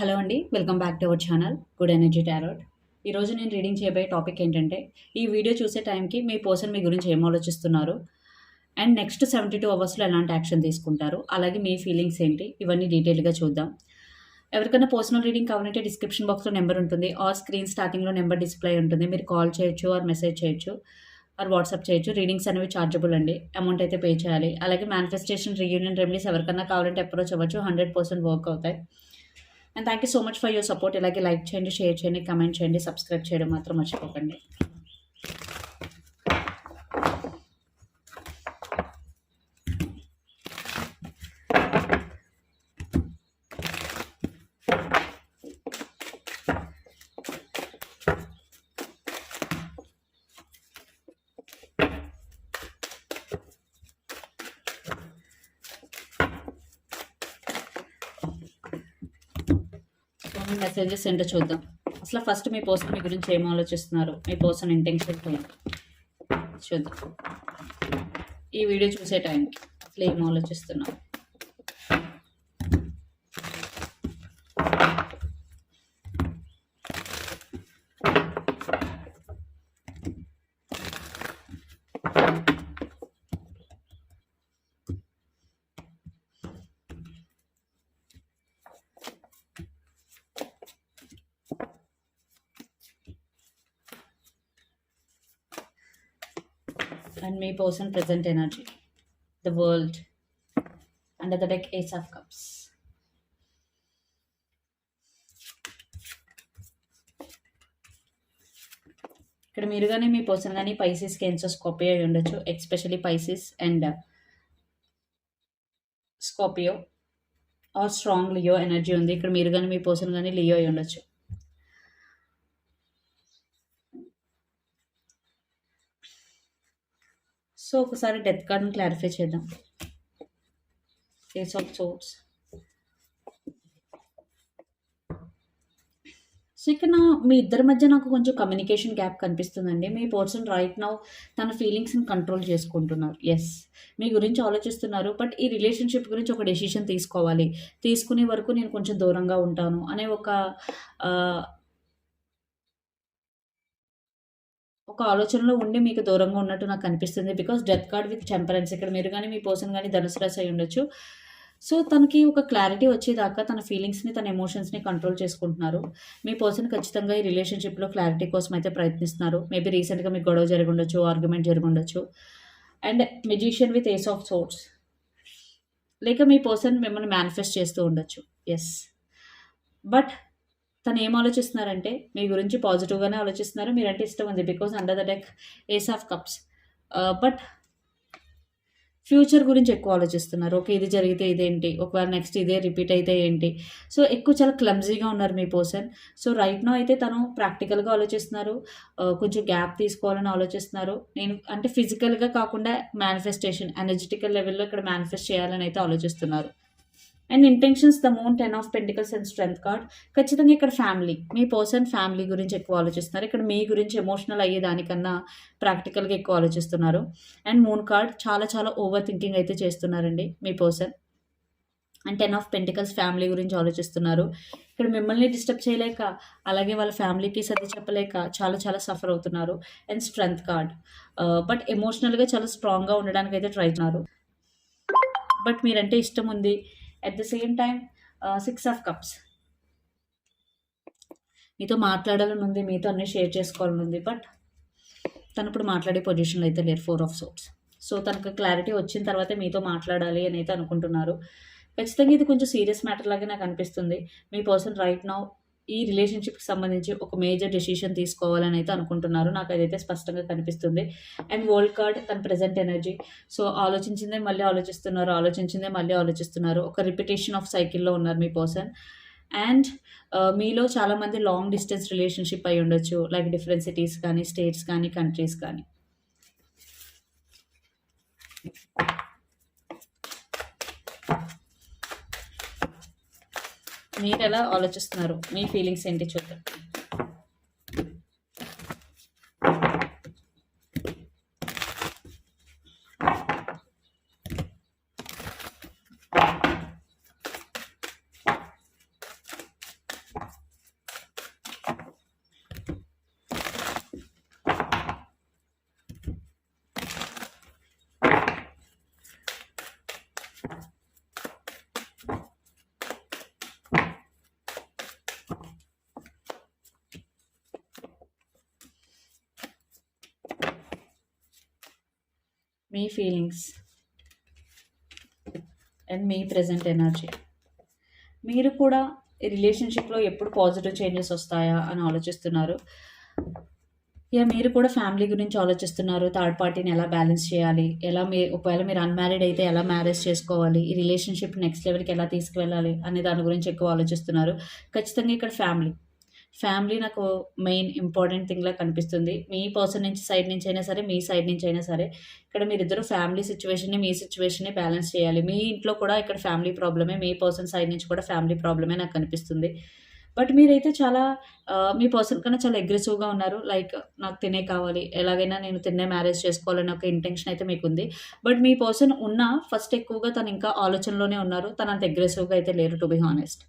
Hello అండి welcome back to our channel good energy tarot. ఈరోజు నేను రీడింగ్ చేయబోయే టాపిక్ ఏంటంటే ఈ వీడియో చూసే టైంకి మీ పర్సన్ మీ గురించి ఏం ఆలోచిస్తున్నారు? అండ్ నెక్స్ట్ సెవెంటీ టూ అవర్స్లో ఎలాంటి యాక్షన్ తీసుకుంటారు? అలాగే మీ ఫీలింగ్స్ ఏంటి? ఇవన్నీ డీటెయిల్గా చూద్దాం. ఎవరికైనా పర్సనల్ రీడింగ్ కావాలంటే డిస్క్రిప్షన్ బాక్స్లో నెంబర్ ఉంటుంది ఆర్ స్క్రీన్ స్టార్టింగ్లో నెంబర్ డిస్ప్లే ఉంటుంది. మీరు కాల్ చేయొచ్చు ఆర్ మెసేజ్ చేయొచ్చు ఆర్ వాట్సాప్ చేయొచ్చు. రీడింగ్స్ అనేవి చార్జబుల్ అండి. అమౌంట్ అయితే పే చేయాలి. అలాగే మేనిఫెస్టేషన్ రీయూనియన్ రెమెడీస్ ఎవరికైనా కావాలంటే అప్రోచ్ అవ్వచ్చు. హండ్రెడ్ పర్సెంట్ వర్క్ అవుతాయి. And thank you so much for your support ఇలాగే లైక్ చేయండి షేర్ చేయండి కమెంట్ చేయండి సబ్స్క్రైబ్ చేయడం మాత్రం మర్చిపోకండి. మీ మెసేజెస్ ఏంటో చూద్దాం. అసలు ఫస్ట్ మీ పర్సన్ మీ గురించి ఏం ఆలోచిస్తున్నారు? మీ పర్సన్ ఇంటెన్షన్ చూద్దాం. ఈ వీడియో చూసే టైంకి అసలు ఏం ఆలోచిస్తున్నారు and me person present energy. The world under the deck ace of cups. ఇక్కడ మీరు కానీ మీ పర్సన్ కానీ పైసెస్ కెన్సర్ స్కోపియో అయి ఉండొచ్చు especially Pisces and Scorpio are strong Leo energy ఉంది. ఇక్కడ మీరు కానీ మీ పర్సన్ కానీ లియో అయి ఉండొచ్చు. సో ఒకసారి డెత్ కార్డ్ని క్లారిఫై చేద్దాం. ఏస్ ఆఫ్ సోర్స్ సో ఇక్కడ నా మీ ఇద్దరి మధ్య నాకు కొంచెం కమ్యూనికేషన్ గ్యాప్ కనిపిస్తుందండి. మీ పర్సన్ రైట్ నౌ తన ఫీలింగ్స్ని కంట్రోల్ చేసుకుంటున్నారు. ఎస్ మీ గురించి ఆలోచిస్తున్నారు బట్ ఈ రిలేషన్షిప్ గురించి ఒక డెసిషన్ తీసుకోవాలి. తీసుకునే వరకు నేను కొంచెం దూరంగా ఉంటాను అనే ఒక ఒక ఆలోచనలో ఉండి మీకు దూరంగా ఉన్నట్టు నాకు అనిపిస్తుంది. Because death card with temperance ఇక్కడ మీరు కానీ మీ పర్సన్ కానీ ధనుసు రాశి అయి ఉండొచ్చు. సో తనకి ఒక క్లారిటీ వచ్చేదాకా తన ఫీలింగ్స్ని తన ఎమోషన్స్ని కంట్రోల్ చేసుకుంటున్నారు. మీ పర్సన్ ఖచ్చితంగా ఈ రిలేషన్షిప్లో క్లారిటీ కోసం అయితే ప్రయత్నిస్తున్నారు. మేబీ రీసెంట్గా మీకు గొడవ జరిగి ఉండొచ్చు ఆర్గ్యుమెంట్ జరిగి ఉండొచ్చు. And magician with ace of swords లేక మీ పర్సన్ మిమ్మల్ని మేనిఫెస్ట్ చేస్తూ ఉండొచ్చు. ఎస్ బట్ తను ఏం ఆలోచిస్తున్నారంటే మీ గురించి పాజిటివ్గానే ఆలోచిస్తున్నారు మీరంటే ఇష్టం ఉంది because under the deck ace of cups but future గురించి ఎక్కువ ఆలోచిస్తున్నారు. ఓకే ఇది జరిగితే ఇదేంటి? ఒకవేళ నెక్స్ట్ ఇదే రిపీట్ అయితే ఏంటి? సో ఎక్కువ చాలా క్లమ్జీగా ఉన్నారు మీ పర్సన్ సో రైట్ నో అయితే తను ప్రాక్టికల్గా ఆలోచిస్తున్నారు. కొంచెం గ్యాప్ తీసుకోవాలని ఆలోచిస్తున్నారు. నేను అంటే ఫిజికల్గా కాకుండా మేనిఫెస్టేషన్ ఎనర్జెటికల్ లెవెల్లో ఇక్కడ మేనిఫెస్ట్ చేయాలని అయితే ఆలోచిస్తున్నారు. And intentions the moon ten of pentacles and strength card ఖచ్చితంగా ఇక్కడ ఫ్యామిలీ మీ పర్సన్ ఫ్యామిలీ గురించి ఎక్కువ ఆలోచిస్తున్నారు. ఇక్కడ మీ గురించి ఎమోషనల్ అయ్యే దానికన్నా ప్రాక్టికల్గా ఎక్కువ ఆలోచిస్తున్నారు. అండ్ మూన్ కార్డ్ చాలా చాలా ఓవర్ థింకింగ్ అయితే చేస్తున్నారండి మీ person and ten of pentacles family గురించి ఆలోచిస్తున్నారు. ఇక్కడ మిమ్మల్ని డిస్టర్బ్ చేయలేక అలాగే వాళ్ళ ఫ్యామిలీకి సర్ది చెప్పలేక చాలా చాలా సఫర్ అవుతున్నారు. అండ్ స్ట్రెంత్ కార్డ్ బట్ ఎమోషనల్గా చాలా స్ట్రాంగ్గా ఉండడానికి అయితే ట్రై చేస్తున్నారు. బట్ మీరంటే ఇష్టం ఉంది. At the same time six of cups మీతో మాట్లాడాలని ఉంది మీతో అన్నీ షేర్ చేసుకోవాలని ఉంది బట్ తను ఇప్పుడు మాట్లాడే పొజిషన్లో అయితే లేరు ఫోర్ ఆఫ్ సోప్స్ సో తనకు క్లారిటీ వచ్చిన తర్వాతే మీతో మాట్లాడాలి అని అయితే అనుకుంటున్నారు. ఖచ్చితంగా ఇది కొంచెం సీరియస్ మ్యాటర్ లాగే నాకు అనిపిస్తుంది. మీ పర్సన్ రైట్ నౌ ఈ రిలేషన్షిప్కి సంబంధించి ఒక మేజర్ డెసిషన్ తీసుకోవాలని అయితే అనుకుంటున్నారు. నాకు అదైతే స్పష్టంగా కనిపిస్తుంది. అండ్ వరల్డ్ కార్డ్ తన ప్రజెంట్ ఎనర్జీ సో ఆలోచించిందే మళ్ళీ ఆలోచిస్తున్నారు ఆలోచించిందే మళ్ళీ ఆలోచిస్తున్నారు. ఒక రిపిటేషన్ ఆఫ్ సైకిల్లో ఉన్నారు మీ పర్సన్ అండ్ uh, మీలో చాలామంది లాంగ్ డిస్టెన్స్ రిలేషన్షిప్ అయి ఉండొచ్చు. లైక్ డిఫరెంట్ సిటీస్ కానీ స్టేట్స్ కానీ కంట్రీస్ కానీ. మీరు ఎలా ఆలోచిస్తున్నారు? మీ ఫీలింగ్స్ ఏంటి చూద్దాం. మీ ఫీలింగ్స్ అండ్ మీ ప్రజెంట్ ఎనర్జీ మీరు కూడా ఈ రిలేషన్షిప్లో ఎప్పుడు పాజిటివ్ చేంజెస్ వస్తాయా అని ఆలోచిస్తున్నారు? ఇక మీరు కూడా ఫ్యామిలీ గురించి ఆలోచిస్తున్నారు. థర్డ్ పార్టీని ఎలా బ్యాలెన్స్ చేయాలి? ఎలా మీ ఒకవేళ మీరు అన్మ్యారీడ్ అయితే ఎలా మ్యారేజ్ చేసుకోవాలి? ఈ రిలేషన్షిప్ నెక్స్ట్ లెవెల్కి ఎలా తీసుకువెళ్ళాలి? అనే దాని గురించి ఎక్కువ ఆలోచిస్తున్నారు. ఖచ్చితంగా ఇక్కడ ఫ్యామిలీ ఫ్యామిలీ నాకు మెయిన్ ఇంపార్టెంట్ థింగ్లా కనిపిస్తుంది. మీ పర్సన్ నుంచి సైడ్ నుంచి అయినా సరే మీ సైడ్ నుంచి అయినా సరే ఇక్కడ మీరిద్దరు ఫ్యామిలీ సిచ్యువేషన్ని మీ సిచ్యువేషన్ని బ్యాలెన్స్ చేయాలి. మీ ఇంట్లో కూడా ఇక్కడ ఫ్యామిలీ ప్రాబ్లమే మీ పర్సన్ సైడ్ నుంచి కూడా ఫ్యామిలీ ప్రాబ్లమే నాకు కనిపిస్తుంది. బట్ మీరైతే చాలా మీ పర్సన్ కన్నా చాలా అగ్రెసివ్గా ఉన్నారు. లైక్ నాకు తినే కావాలి ఎలాగైనా నేను తిన్నే మ్యారేజ్ చేసుకోవాలని ఒక ఇంటెన్షన్ అయితే మీకు ఉంది బట్ మీ పర్సన్ ఉన్న ఫస్ట్ ఎక్కువగా తను ఇంకా ఆలోచనలోనే ఉన్నారు. తను అంత అగ్రెసివ్గా అయితే లేరు టు బి హానెస్ట్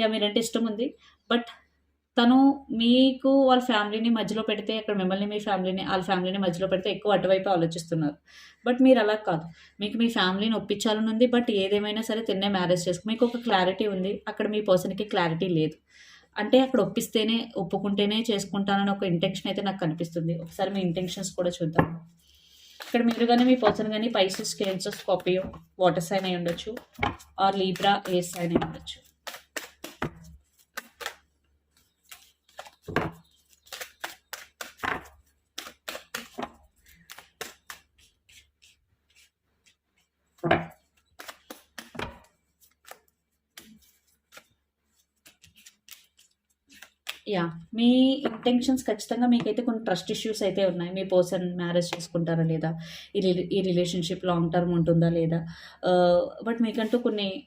యా మీరంటే ఇష్టం ఉంది బట్ తను మీకు వాళ్ళ ఫ్యామిలీని మధ్యలో పెడితే అక్కడ మిమ్మల్ని మీ ఫ్యామిలీని వాళ్ళ ఫ్యామిలీని మధ్యలో పెడితే ఎక్కువ అటువైపు ఆలోచిస్తున్నారు. బట్ మీరు అలా కాదు. మీకు మీ ఫ్యామిలీని ఒప్పించాలని ఉంది బట్ ఏదేమైనా సరే తిన్నే మ్యారేజ్ చేసుకు మీకు ఒక క్లారిటీ ఉంది. అక్కడ మీ పర్సన్కి క్లారిటీ లేదు. అంటే అక్కడ ఒప్పిస్తేనే ఒప్పుకుంటేనే చేసుకుంటానని ఒక ఇంటెన్షన్ అయితే నాకు కనిపిస్తుంది. ఒకసారి మీ ఇంటెన్షన్స్ కూడా చూద్దాం. ఇక్కడ మీరు కానీ మీ పర్సన్ కానీ Pisces Cancer Scorpio water sign అయి ఉండొచ్చు. ఆర్ లీబ్రా ఏ సైన్ అయి ఉండొచ్చు. యా మీ ఇంటెన్షన్స్ ఖచ్చితంగా మీకైతే కొన్ని ట్రస్ట్ ఇష్యూస్ అయితే ఉన్నాయి. మీ పర్సన్ మ్యారేజ్ చేసుకుంటారా లేదా? ఈ ఈ రిలేషన్షిప్ లాంగ్ టర్మ్ ఉంటుందా లేదా? Uh, బట్ మీకంటూ కొన్ని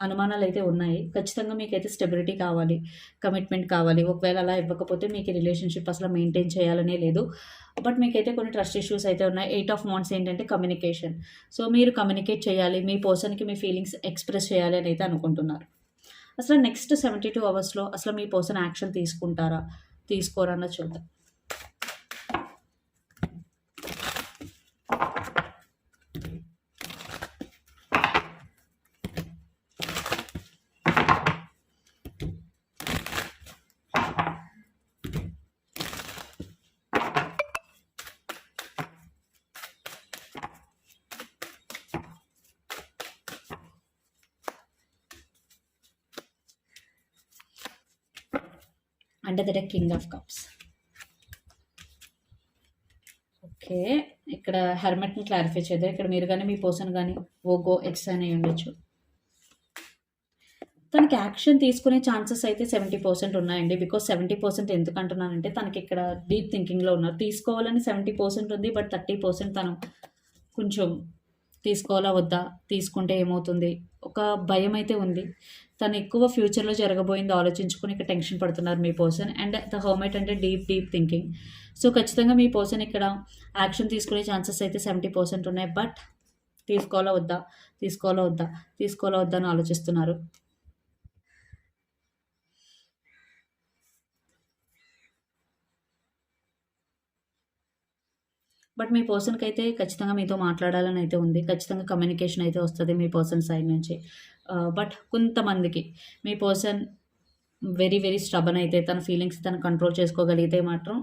అనుమానాలు అయితే ఉన్నాయి. ఖచ్చితంగా మీకైతే స్టెబిలిటీ కావాలి కమిట్మెంట్ కావాలి. ఒకవేళ అలా ఇవ్వకపోతే మీకు రిలేషన్షిప్ అసలు మెయింటైన్ చేయాలనే లేదు. బట్ మీకైతే కొన్ని ట్రస్ట్ ఇష్యూస్ అయితే ఉన్నాయి. ఎయిట్ ఆఫ్ మాంట్స్ ఏంటంటే కమ్యూనికేషన్ సో మీరు కమ్యూనికేట్ చేయాలి. మీ పర్సన్కి మీ ఫీలింగ్స్ ఎక్స్ప్రెస్ చేయాలి అని అయితే అనుకుంటున్నారు. అసలు నెక్స్ట్ సెవెంటీ టూ అవర్స్లో అసలు మీ పర్సన్ యాక్షన్ తీసుకుంటారా? తీసుకోరా అన్న చూద్దాం. అంటే the king of cups. Okay ఇక్కడ హెర్మెట్ని క్లారిఫై చేద్దాం. ఇక్కడ మీరు కానీ మీ పర్సన్ కానీ ఓగో ఎక్స్ అని ఉండొచ్చు. తనకి యాక్షన్ తీసుకునే ఛాన్సెస్ అయితే సెవెంటీ పర్సెంట్ ఉన్నాయండి. బికాస్ సెవెంటీ పర్సెంట్ ఎందుకు అంటున్నానంటే తనకి ఇక్కడ డీప్ థింకింగ్లో ఉన్నారు. తీసుకోవాలని సెవెంటీ పర్సెంట్ ఉంది బట్ థర్టీ పర్సెంట్ తను కొంచెం తీసుకోవాలా వద్దా? తీసుకుంటే ఏమవుతుంది? ఒక భయం అయితే ఉంది. తను ఎక్కువ ఫ్యూచర్లో జరగబోయింది ఆలోచించుకుని ఇక్కడ టెన్షన్ పడుతున్నారు మీ పర్సన్ అండ్ ద హోమెట్ అంటే డీప్ డీప్ థింకింగ్. సో ఖచ్చితంగా మీ పర్సన్ ఇక్కడ యాక్షన్ తీసుకునే ఛాన్సెస్ అయితే సెవెంటీ పర్సెంట్ ఉన్నాయి. బట్ తీసుకోవాలా వద్దా? తీసుకోవాలా వద్దా? తీసుకోవాలా వద్దా అని ఆలోచిస్తున్నారు. బట్ మీ పర్సన్కి అయితే ఖచ్చితంగా మీతో మాట్లాడాలని అయితే ఉంది. ఖచ్చితంగా కమ్యూనికేషన్ అయితే వస్తుంది మీ పర్సన్ సైడ్ నుంచి. బట్ కొంతమందికి మీ పర్సన్ వెరీ వెరీ స్టబన్ అయితే తన ఫీలింగ్స్ తను కంట్రోల్ చేసుకోగలిగితే మాత్రం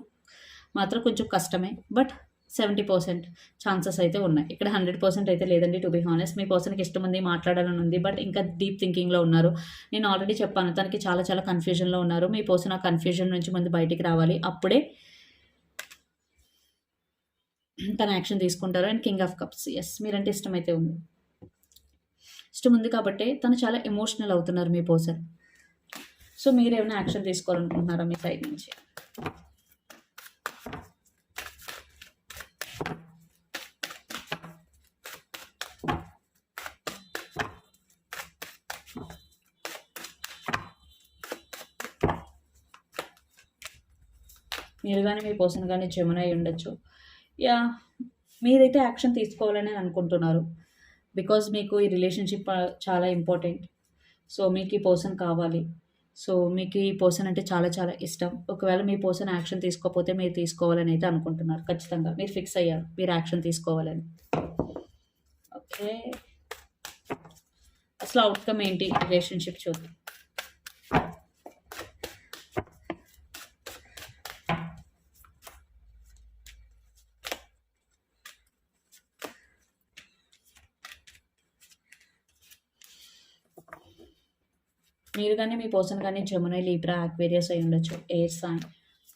మాత్రం కొంచెం కష్టమే. బట్ సెవెంటీ పర్సెంట్ ఛాన్సెస్ అయితే ఉన్నాయి. ఇక్కడ హండ్రెడ్ పర్సెంట్ అయితే లేదండి టు బి హానెస్ట్. మీ పర్సన్కి ఇష్టం ఉంది మాట్లాడాలని ఉంది బట్ ఇంకా డీప్ థింకింగ్లో ఉన్నారు. నేను ఆల్రెడీ చెప్పాను తనకి చాలా చాలా కన్ఫ్యూజన్లో ఉన్నారు. మీ పర్సన్ ఆ కన్ఫ్యూజన్ నుంచి ముందు బయటికి రావాలి. అప్పుడే తన యాక్షన్ తీసుకుంటారు. And king of cups. Yes మీరంటే ఇష్టం అయితే ఉంది. ఇష్టం ఉంది కాబట్టి తను చాలా ఎమోషనల్ అవుతున్నారు మీ పర్సన్ సో మీరు ఏమైనా యాక్షన్ తీసుకోవాలనుకుంటున్నారా మీ సైడ్ నుంచి? మీరు కానీ మీ పర్సన్ కానీ జమునై ఉండొచ్చు యా మీరైతే యాక్షన్ తీసుకోవాలని అనుకుంటున్నారు. బికాజ్ మీకు ఈ రిలేషన్షిప్ చాలా ఇంపార్టెంట్. సో మీకు ఈ పర్సన్ కావాలి. సో మీకు ఈ పర్సన్ అంటే చాలా చాలా ఇష్టం. ఒకవేళ మీ పర్సన్ యాక్షన్ తీసుకోకపోతే మీరు తీసుకోవాలని అయితే అనుకుంటున్నారు. ఖచ్చితంగా. మీరు ఫిక్స్ అయ్యారు. మీరు యాక్షన్ తీసుకోవాలని. ఓకే. అసలు అవుట్కమ్ ఏంటి? రిలేషన్షిప్ చూద్దాం మీరు కానీ మీ పర్సన్ కానీ జమునై లీబ్రా ఆక్వేరియస్ అయి ఉండొచ్చు. Air sign.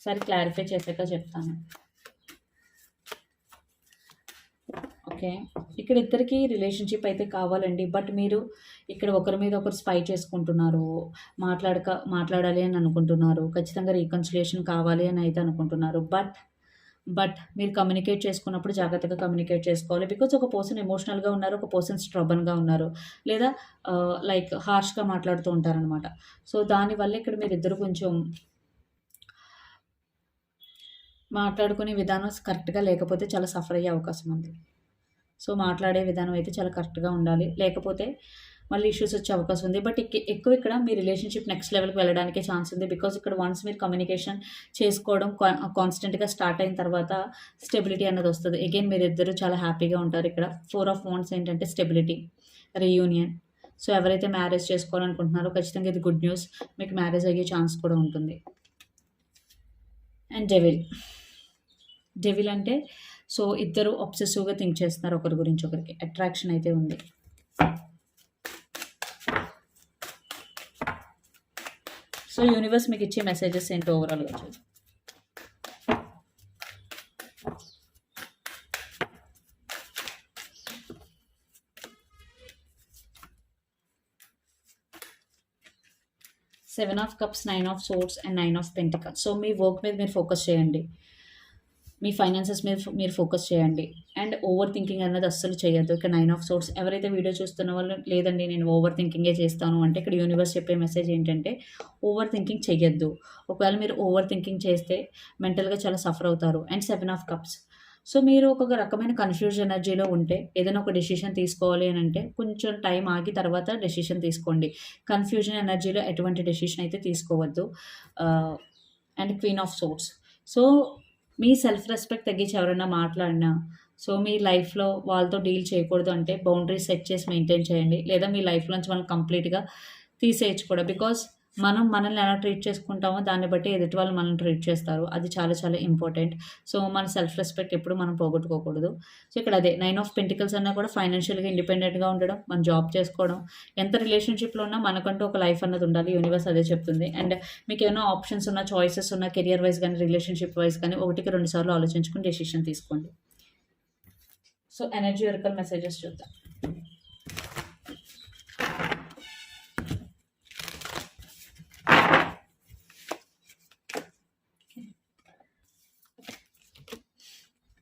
సరే క్లారిఫై చేశాక చెప్తాను. ఓకే. ఇక్కడ ఇద్దరికి రిలేషన్షిప్ అయితే కావాలండి. బట్ మీరు ఇక్కడ ఒకరి మీద ఒకరు స్పై చేసుకుంటున్నారు. మాట్లాడక మాట్లాడాలి అని అనుకుంటున్నారు. ఖచ్చితంగా రీకన్సిలేషన్ కావాలి అని అయితే అనుకుంటున్నారు. బట్ బట్ మీరు కమ్యూనికేట్ చేసుకున్నప్పుడు జాగ్రత్తగా కమ్యూనికేట్ చేసుకోవాలి. బికాజ్ ఒక పర్సన్ ఎమోషనల్గా ఉన్నారు ఒక పర్సన్ స్ట్రబన్గా ఉన్నారు. లేదా లైక్ హార్ష్గా మాట్లాడుతూ ఉంటారనమాట సో దానివల్ల ఇక్కడ మీరు ఇద్దరు కొంచెం మాట్లాడుకునే విధానం కరెక్ట్గా లేకపోతే చాలా సఫర్ అయ్యే అవకాశం ఉంది. సో మాట్లాడే విధానం అయితే చాలా కరెక్ట్గా ఉండాలి. లేకపోతే మళ్ళీ ఇష్యూస్ వచ్చే అవకాశం ఉంది. బట్ ఎక్కువ ఇక్కడ మీ రిలేషన్షిప్ నెక్స్ట్ లెవెల్కి వెళ్ళడానికి ఛాన్స్ ఉంది. బికాస్ ఇక్కడ వన్స్ మీరు కమ్యూనికేషన్ చేసుకోవడం కాన్స్టెంట్గా స్టార్ట్ అయిన తర్వాత స్టెబిలిటీ అన్నది వస్తుంది. అగైన్ మీరు ఇద్దరు చాలా హ్యాపీగా ఉంటారు ఇక్కడ. ఫోర్ ఆఫ్ వాన్స్ ఏంటంటే స్టెబిలిటీ రీయూనియన్ సో ఎవరైతే మ్యారేజ్ చేసుకోవాలనుకుంటున్నారో ఖచ్చితంగా ఇది గుడ్ న్యూస్ మీకు మ్యారేజ్ అయ్యే ఛాన్స్ కూడా ఉంటుంది. అండ్ డెవిల్ డెవిల్ అంటే సో ఇద్దరు అబ్సెసివ్గా థింక్ చేస్తున్నారు ఒకరి గురించి ఒకరికి. అట్రాక్షన్ అయితే ఉంది. సో యూనివర్స్ మీకు ఇచ్చే మెసేజెస్ ఏంటో ఓవరాల్గా చూద్దాం. Seven of cups nine of swords and nine of pentacle so me work మీద మీరు ఫోకస్ చేయండి. మీ ఫైనాన్సెస్ మీద మీరు ఫోకస్ చేయండి. అండ్ ఓవర్ థింకింగ్ అనేది అస్సలు చేయొద్దు. ఇక్కడ నైన్ ఆఫ్ సోర్స్ ఎవరైతే వీడియో చూస్తున్న వాళ్ళు లేదండి నేను ఓవర్ థింకింగే చేస్తాను అంటే ఇక్కడ యూనివర్స్ చెప్పే మెసేజ్ ఏంటంటే ఓవర్ థింకింగ్ చేయొద్దు ఒకవేళ మీరు ఓవర్ థింకింగ్ చేస్తే మెంటల్గా చాలా సఫర్ అవుతారు. And seven of cups so మీరు ఒక రకమైన కన్ఫ్యూజ్ ఎనర్జీలో ఉంటే ఏదైనా ఒక డెసిషన్ తీసుకోవాలి అని అంటే కొంచెం టైం ఆగి తర్వాత డెసిషన్ తీసుకోండి. కన్ఫ్యూజన్ ఎనర్జీలో ఎటువంటి డెసిషన్ అయితే తీసుకోవద్దు. And queen of swords so me self respect తగ్గించి ఎవరైనా మాట్లాడినా సో మీ లైఫ్లో వాళ్ళతో డీల్ చేయకూడదు అంటే బౌండరీస్ సెట్ చేసి మెయింటైన్ చేయండి. లేదా మీ లైఫ్లోంచి మనం కంప్లీట్గా తీసేయచ్చు కూడా. బికాస్ మనం మనల్ని ఎలా ట్రీట్ చేసుకుంటామో దాన్ని బట్టి ఎదుటి వాళ్ళు మనల్ని ట్రీట్ చేస్తారు. అది చాలా చాలా ఇంపార్టెంట్ సో మన సెల్ఫ్ రెస్పెక్ట్ ఎప్పుడు మనం పోగొట్టుకోకూడదు. సో ఇక్కడ అదే నైన్ ఆఫ్ పెంటికల్స్ అన్నా కూడా ఫైనాన్షియల్గా ఇండిపెండెంట్గా ఉండడం మన జాబ్ చేసుకోవడం ఎంత రిలేషన్షిప్లో ఉన్నా మనకంటూ ఒక లైఫ్ అన్నది ఉండాలి. యూనివర్స్ అదే చెప్తుంది. అండ్ మీకు ఏమైనా ఆప్షన్స్ ఉన్న చాయిసెస్ ఉన్న కెరియర్ వైజ్ కానీ రిలేషన్షిప్ వైజ్ కానీ ఒకటికి రెండు సార్లు ఆలోచించుకుని డెసిషన్ తీసుకోండి. సో ఎనర్జీ వరకల్ మెసేజెస్ చూద్దాం.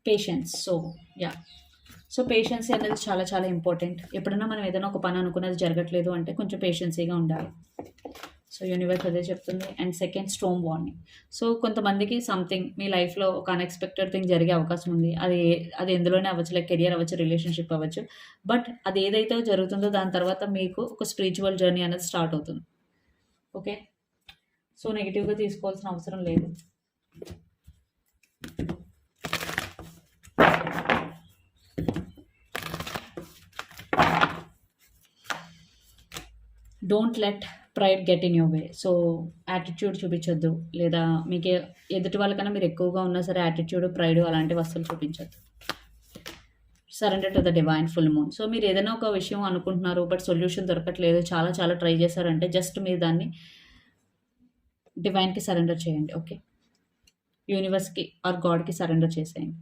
Patience so ya so patience అనేది చాలా చాలా ఇంపార్టెంట్ ఎప్పుడైనా మనం ఏదైనా ఒక పని అనుకున్నది జరగట్లేదు అంటే కొంచెం పేషెన్సీగా ఉండాలి. సో యూనివర్స్ అదే చెప్తుంది. And second storm warning so కొంతమందికి సంథింగ్ మీ లైఫ్లో ఒక అన్ఎక్స్పెక్టెడ్ థింగ్ జరిగే అవకాశం ఉంది. అది అది ఎందులోనే అవ్వచ్చు లైక్ కెరియర్ అవ్వచ్చు రిలేషన్షిప్ అవ్వచ్చు. బట్ అది ఏదైతే జరుగుతుందో దాని తర్వాత మీకు ఒక స్పిరిచువల్ జర్నీ అనేది స్టార్ట్ అవుతుంది. ఓకే సో నెగిటివ్గా తీసుకోవాల్సిన అవసరం లేదు. Don't let pride get in your way so attitude చూపించొద్దు. లేదా మీకు ఎదుటి వాళ్ళకన్నా మీరు ఎక్కువగా ఉన్నా సరే యాటిట్యూడ్ ప్రైడ్ అలాంటి వస్తువులు చూపించొద్దు. Surrender to the divine full moon so మీరు ఏదైనా ఒక విషయం అనుకుంటున్నారు బట్ సొల్యూషన్ దొరకట్లేదు చాలా చాలా ట్రై చేశారంటే జస్ట్ మీరు దాన్ని డివైన్కి సరెండర్ చేయండి. ఓకే యూనివర్స్కి ఆర్ గాడ్కి సరెండర్ చేసేయండి.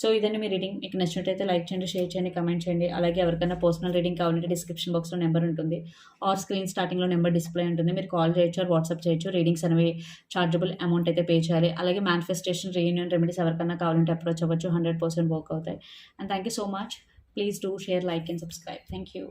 సో ఇదండి మీ రీడింగ్. మీకు నచ్చినట్టయితే లైక్ చేయండి షేర్ చేయండి కమెంట్ చేయండి. అలాగే ఎవరికైనా పర్సనల్ రీడింగ్ కావాలంటే డిస్క్రిప్షన్ బాక్స్లో నెంబర్ ఉంటుంది. ఆర్ స్క్రీన్ స్టార్టింగ్లో నెంబర్ డిస్ప్లే ఉంటుంది. మీరు కాల్ చేయొచ్చు వాట్సాప్ చేయొచ్చు. రీడింగ్స్ అనేవి చార్జబుల్ అమౌంట్ అయితే పే చేయాలి. అలాగే మేనిఫెస్టేషన్ రీయూనియన్ రెమెడీస్ ఎవరికైనా కావాలంటే అప్రోచ్ అవ్వచ్చు. హండ్రెడ్ పర్సెంట్ వర్క్ అవుతాయి. And thank you so much. Please do share like and subscribe. Thank you.